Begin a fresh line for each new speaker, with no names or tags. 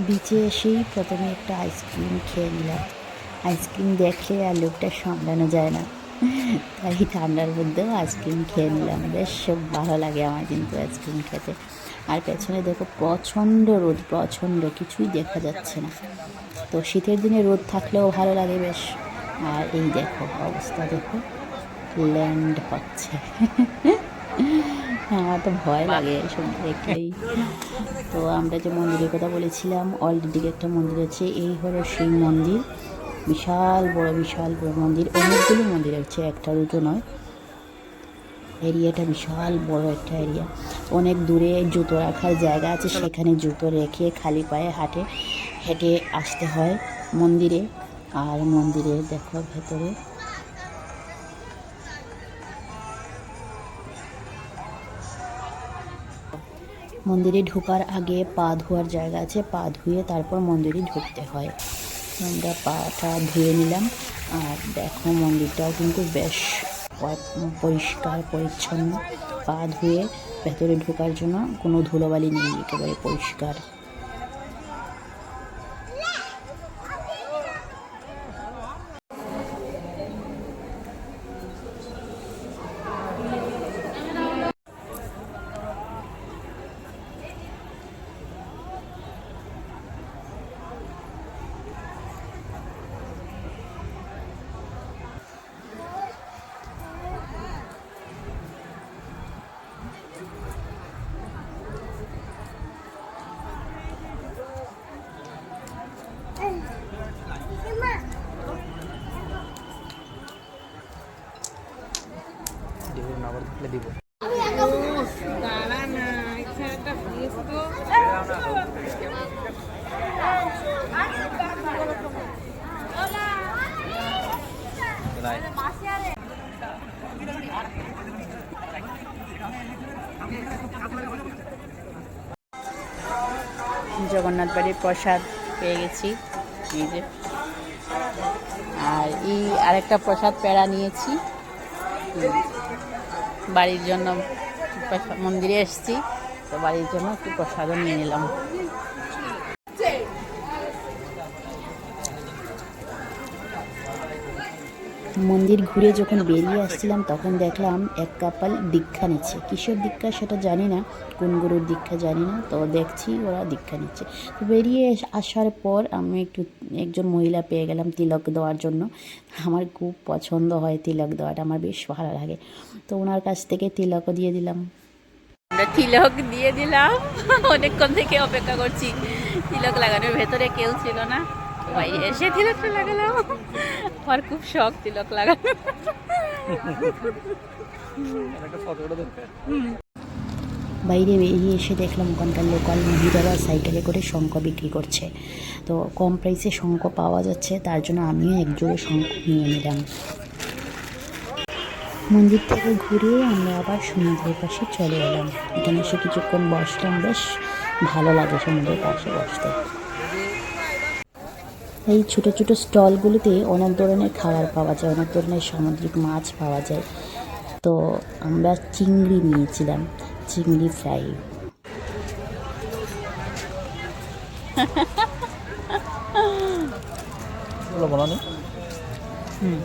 বিচে এসেই প্রথমে একটা আইসক্রিম খেয়ে নিলাম। আইসক্রিম দেখলে আর লোকটা সামলানো যায় না। তাই ঠান্ডার মধ্যেও আইসক্রিম খেয়ে নিলাম। বেশ ভালো লাগে আমার কিন্তু আইসক্রিম খেতে। আর পেছনে দেখো প্রচণ্ড রোদ, প্রচণ্ড, কিছুই দেখা যাচ্ছে না। তো শীতের দিনে রোদ থাকলেও ভালো লাগে বেশ। আর এই দেখো অবস্থা দেখো, ল্যান্ড হচ্ছে। আমার তো ভয় লাগে এসব দেখলেই। তো আমরা যে মন্দিরের কথা বলেছিলাম অলরেডি একটা মন্দির আছে এই হলো সেই মন্দির। বিশাল বড় বিশাল বড় মন্দির। অনেকগুলো মন্দির আছে একটা দুটো নয়। এরিয়াটা বিশাল বড় একটা এরিয়া। অনেক দূরে জুতো রাখার জায়গা আছে সেখানে জুতো রেখে খালি পায়ে হাঁটে হেঁটে আসতে হয় মন্দিরে। আর মন্দিরে দেখো ভেতরে মন্দিরে ঢোকার আগে পা ধোয়ার জায়গা আছে, পা ধুয়ে তারপর মন্দিরে ঢুকতে হয়। আমরা পাটা ধুয়ে নিলাম, আর দেখো মন্দিরটাও কিন্তু বেশ পরিষ্কার, পরিচ্ছন্ন। পা ধুয়ে ভেতরে ঢোকার জন্য কোনো ধুলোবালি নেই, একেবারে পরিষ্কার
দিব না আবার থাকলে দিব।
জগন্নাথ বাড়ির প্রসাদ পেয়ে গেছি। আর এই আরেকটা প্রসাদ পেড়া নিয়েছি। বাড়ির জন্য মন্দিরে এসেছি তো বাড়ির জন্য একটু প্রসাদও নিয়ে নিলাম। মন্দির ঘুরে যখন বেরিয়ে আসছিলাম, তখন দেখলাম এক কাপাল দীক্ষা নিচ্ছে। কিসের দীক্ষা সেটা জানি না, কোন গুরুর দীক্ষা জানি না, তো দেখছি ওরা দীক্ষা নিচ্ছে। তো বেরিয়ে আসার পর আমি একটু একজন মহিলা পেয়ে গেলাম তিলক দেওয়ার জন্য। আমার খুব পছন্দ হয় তিলক দেওয়াটা, আমার বেশ ভালো লাগে। তো ওনার কাছ থেকে তিলকও দিয়ে দিলাম।
তিলক দিয়ে দিলাম। অনেকক্ষণ থেকে অপেক্ষা করছি। তিলক লাগানোর ভেতরে কেউ ছিল না। বাইরে এসে লাগালাম। আমার খুব শখ তিলক
বাইরে বেরিয়ে এসে দেখলাম ওখানকার লোকাল মহিলারা সাইকেলে করে শঙ্খ বিক্রি করছে। তো কম প্রাইসে শঙ্খ পাওয়া যাচ্ছে, তার জন্য আমিও একজোড়ে শঙ্খ নিয়ে নিলাম। মন্দির থেকে ঘুরে আমরা আবার সমুদ্রের পাশে চলে এলাম। এখানে এসে কিছুক্ষণ বসলাম, বেশ ভালো লাগে সমুদ্রের পাশে বসতে। এই ছোট ছোট স্টলগুলোতে অনেক ধরনের খাবার পাওয়া যায় অনেক ধরনের সামুদ্রিক মাছ পাওয়া যায়। তো আমরা চিংড়ি নিয়েছিলাম চিংড়ি ফ্রাই। হুম।